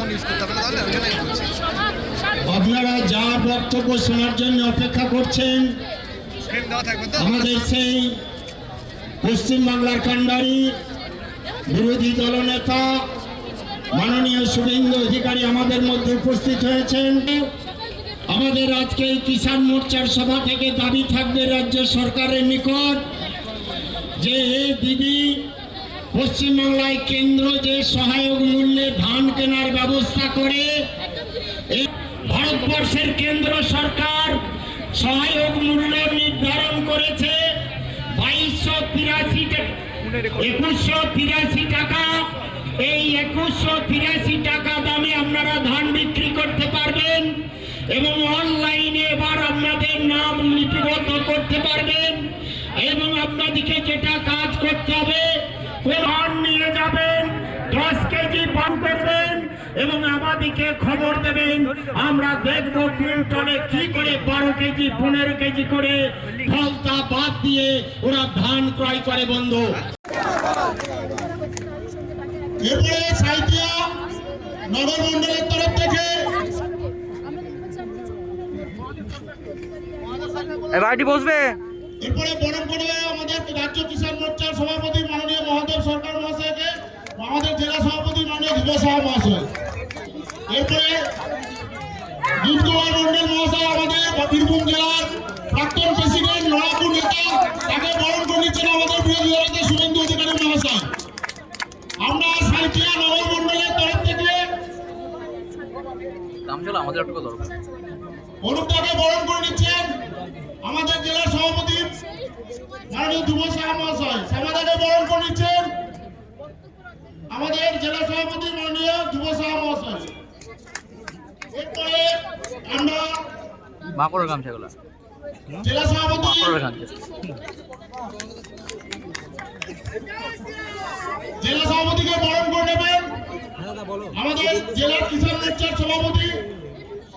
না আরেকটা phone use করতে হবে তাহলে ওই জন্যই বলছি। আপনারা যা বক্তব্য শোনার জন্য অপেক্ষা করছেন আমাদের সেই পশ্চিমবাংলার কাণ্ডারি বিরোধী দলনেতা মাননীয় শুভেন্দু অধিকারী আমাদের মধ্যে উপস্থিত হয়েছেন। আমাদের আজকে এই কিষাণ মোর্চার সভা থেকে দাবি থাকবে রাজ্য সরকারের নিকট যে দিদি পশ্চিমবাংলায় কেন্দ্র যে সহায়ক মূল্যে ব্যবস্থা করে ভারতবর্ষের কেন্দ্র সরকার সহায়ক মূল্য নির্ধারণ করেছে বাইশশো তিরাশি একুশশো তিরাশি টাকা। এই একুশশো তিরাশি টাকা দামে আপনারা ধান বিক্রি করতে পারবেন এবং অনলাইনে এবার আপনাদের নাম লিপিবদ্ধ করতে পারবেন এবং আপনাদেরকে যেটা কাজ করতে হবে ধান এবং আমাদেরকে খবর দেবেন। আমরা দেখব কুইন্টলে কি করে বারো কেজি পনেরো কেজি করে ফলতা বাদ দিয়ে ওরা ধান ক্রয় করে বন্ধু। এরপরে সাইতিয়া নগর মন্ডলের তরফ থেকে। বাড়িটি বসবে। এরপরে বরণ করে আমাদের রাজ্য কিষাণ মোর্চার সভাপতি মাননীয় মহাদেব সরকার মহাশয়কে আমাদের জেলা সাহা মহাশয় এরপরে দীপ মন্ডল মহাশয় আমাদের বীরভূম জেলার প্রাক্তন প্রেসিডেন্ট লড়াকু নেতা তাকে বরণ করে নিচ্ছেন আমাদের বিরোধী দলনেতা শুভেন্দু অধিকারী মহাশয়। আমরা সাইকিয়া নগর মন্ডলের তরফ থেকে আমাদের একটু দরকার অনুপটাকে বরণ করে নিচ্ছেন আমাদের জেলা সভাপতি মাননীয় যুব সাহা মহাশয় বরণ করে নিচ্ছেন আমাদের জেলা সভাপতি মাননীয় যুব মহাশয় এরপরে আমরা মাকড়ের গামছাগুলো জেলা সভাপতি জেলা সভাপতিকে বরণ করে নেবেন আমাদের জেলা কিষাণ মোর্চার সভাপতি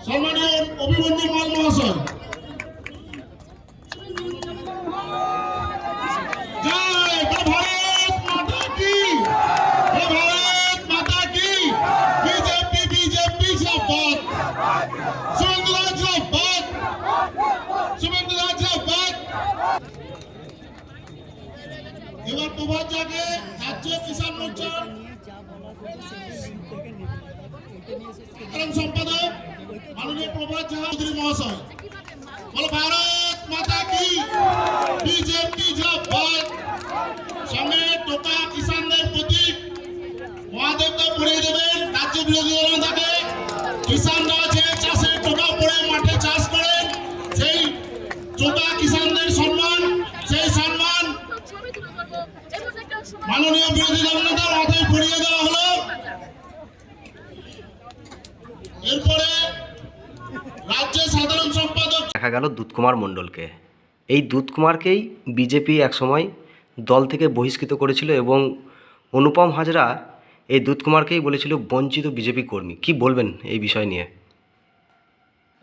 সম্মানীয় অভিমন্যু মাল মহাশয়। এবার প্রভাত জাগে রাজ্য কিষাণ মোর্চার সাধারণ সম্পাদক মাননীয় প্রভাত চৌধুরী মহাশয়। বলো, ভারত মাতা কি? বিজেপি জিন্দাবাদ। সঙ্গে টোকা কিষানদের প্রতীক। মহাদেবকে পড়িয়ে দেবেন রাজ্য বিরোধী দল থাকে এরপরে রাজ্যের সাধারণ সম্পাদক দেখা গেল দুধকুমার মণ্ডলকে। এই দুধকুমারকেই বিজেপি একসময় দল থেকে বহিষ্কৃত করেছিল এবং অনুপম হাজরা এই দুধকুমারকেই বলেছিল বঞ্চিত বিজেপি কর্মী। কি বলবেন এই বিষয় নিয়ে?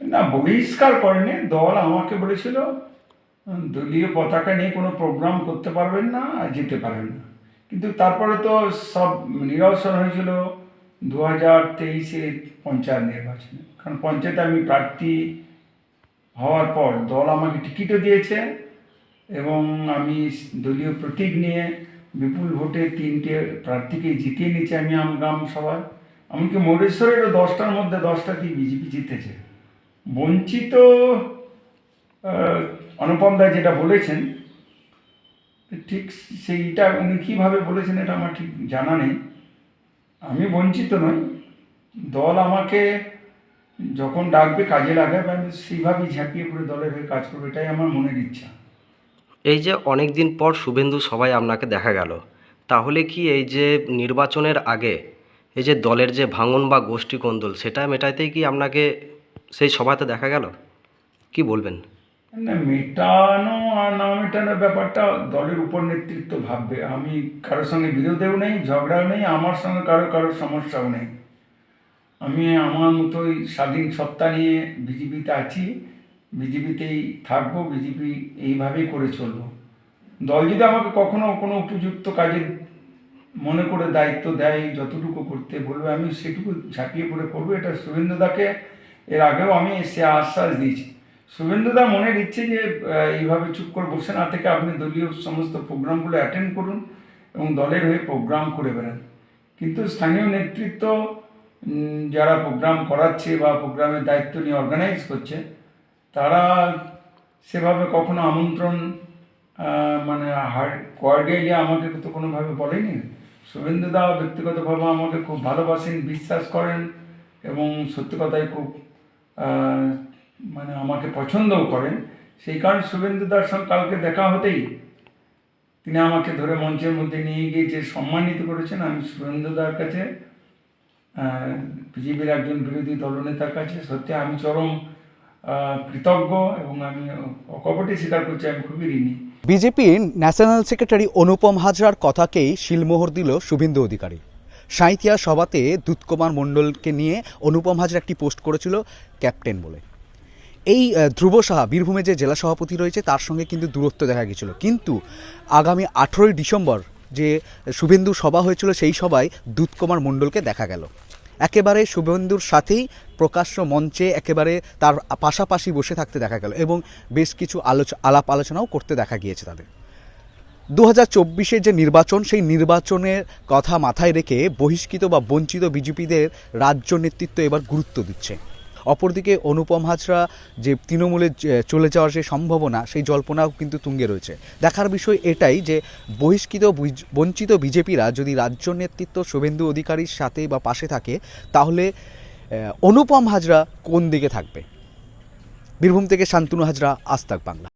না বহিষ্কার করেনি। দল আমাকে বলেছিল দলীয় পতাকা নিয়ে কোনো প্রোগ্রাম করতে পারবেন না আর যেতে পারবেন না। কিন্তু তারপরে তো সব নিরসন হয়েছিল। দু হাজার তেইশের পঞ্চায়েত নির্বাচনে। কারণ পঞ্চায়েতে আমি প্রার্থী হওয়ার পর দল আমাকে টিকিটও দিয়েছে এবং আমি দলীয় প্রতীক নিয়ে বিপুল ভোটে তিনটে প্রার্থীকে জিতিয়ে নিয়েছি আমি আমগ্রাম সভায়। এমনকি মোরেশ্বরেরও দশটার মধ্যে দশটাতেই বিজেপি জিতেছে। বঞ্চিত অনুপম দা যেটা বলেছেন, ঠিক সেইটা উনি কীভাবে বলেছেন এটা আমার ঠিক জানা নেই। আমি বঞ্চিত নই। দল আমাকে যখন ডাকবে, কাজে লাগাবে, আমি সেইভাবেই ঝাঁপিয়ে পড়ে দলের হয়ে কাজ করব, এটাই আমার মনের ইচ্ছা। এই যে অনেক দিন পর শুভেন্দু সবাই আপনাকে দেখা গেল, তাহলে কি এই যে নির্বাচনের আগে এই যে দলের যে ভাঙন বা গোষ্ঠী কোন্দল সেটা মেটাইতেই কি আপনাকে সেই সভাতে দেখা গেল? কি বলবেন? মেটানো আর না মেটানোর ব্যাপারটা দলের উপর নেতৃত্ব ভাববে। আমি কারোর সঙ্গে বিরোধেও নেই, ঝগড়াও নেই, আমার সঙ্গে কারও, কারোর সমস্যাও নেই। আমি আমার মতোই স্বাধীন সত্তা নিয়ে বিজেপিতে আছি, বিজেপিতেই থাকব, বিজেপি এইভাবেই করে চলবো। দল যদি আমাকে কখনো কোনো উপযুক্ত কাজে মনে করে দায়িত্ব দেয়, যতটুকু করতে বলবে, আমি সেটুকু ঝাঁপিয়ে পড়ে করব এটা শুভেন্দুদাকে এর আগেও আমি সে আশ্বাস দিয়েছি। শুভেন্দুদা মনের ইচ্ছে যে এইভাবে চুপ করে বসে না থেকে আপনি দলীয় সমস্ত প্রোগ্রামগুলো অ্যাটেন্ড করুন এবং দলের হয়ে প্রোগ্রাম করে বেড়ান। কিন্তু স্থানীয় নেতৃত্ব যারা প্রোগ্রাম করাচ্ছে বা প্রোগ্রামের দায়িত্ব নিয়ে অর্গানাইজ করছে, তারা সেভাবে কখনো আমন্ত্রণ মানে হার্ড কোয়ার্ডিয়ালি আমাকে তো কোনোভাবে বলেনি। শুভেন্দুদা ব্যক্তিগতভাবে আমাকে খুব ভালোবাসেন, বিশ্বাস করেন এবং সত্যি কথাই খুব মানে আমাকে পছন্দও করেন। সেই কারণে শুভেন্দুদার সঙ্গে কালকে দেখা হতেই তিনি আমাকে ধরে মঞ্চের মধ্যে নিয়ে গিয়ে যে সম্মানিত করেছেন, আমি শুভেন্দুদার কাছে বিজেপির একজন বিরোধী দলনেতার কাছে সত্যি আমি চরম কৃতজ্ঞ এবং আমি অকপটে স্বীকার করছি, আমি খুবই ঋণী। বিজেপির ন্যাশনাল সেক্রেটারি অনুপম হাজরার কথাকেই শিলমোহর দিল শুভেন্দু অধিকারী। সাঁইথিয়া সভাতে দুৎকুমার মণ্ডলকে নিয়ে অনুপম হাজরা একটি পোস্ট করেছিল ক্যাপ্টেন বলে। এই ধ্রুব সাহা, বীরভূমে যে জেলা সভাপতি রয়েছে, তার সঙ্গে কিন্তু দূরত্ব দেখা গিয়েছিল কিন্তু আগামী আঠেরোই ডিসেম্বর যে শুভেন্দু সভা হয়েছিল, সেই সভায় দুৎকুমার মণ্ডলকে দেখা গেল। একেবারে শুভেন্দুর সাথেই প্রকাশ্য মঞ্চে একেবারে তার পাশাপাশি বসে থাকতে দেখা গেল এবং বেশ কিছু আলোচ, আলাপ আলোচনাও করতে দেখা গিয়েছে তাদের। দু হাজার যে নির্বাচন, সেই নির্বাচনের কথা মাথায় রেখে বহিষ্কৃত বা বঞ্চিত বিজেপিদের রাজ্য নেতৃত্ব এবার গুরুত্ব দিচ্ছে। অপরদিকে অনুপম হাজরা যে তৃণমূলে চলে যাওয়ার যে সম্ভাবনা, সেই জল্পনাও কিন্তু তুঙ্গে রয়েছে। দেখার বিষয় এটাই যে, বহিষ্কৃত বঞ্চিত বিজেপিরা যদি রাজ্য নেতৃত্ব শুভেন্দু অধিকারীর সাথে বা পাশে থাকে, তাহলে অনুপম হাজরা কোন দিকে থাকবে? বীরভূম থেকে শান্তনু হাজরা আস্তাক বাংলা।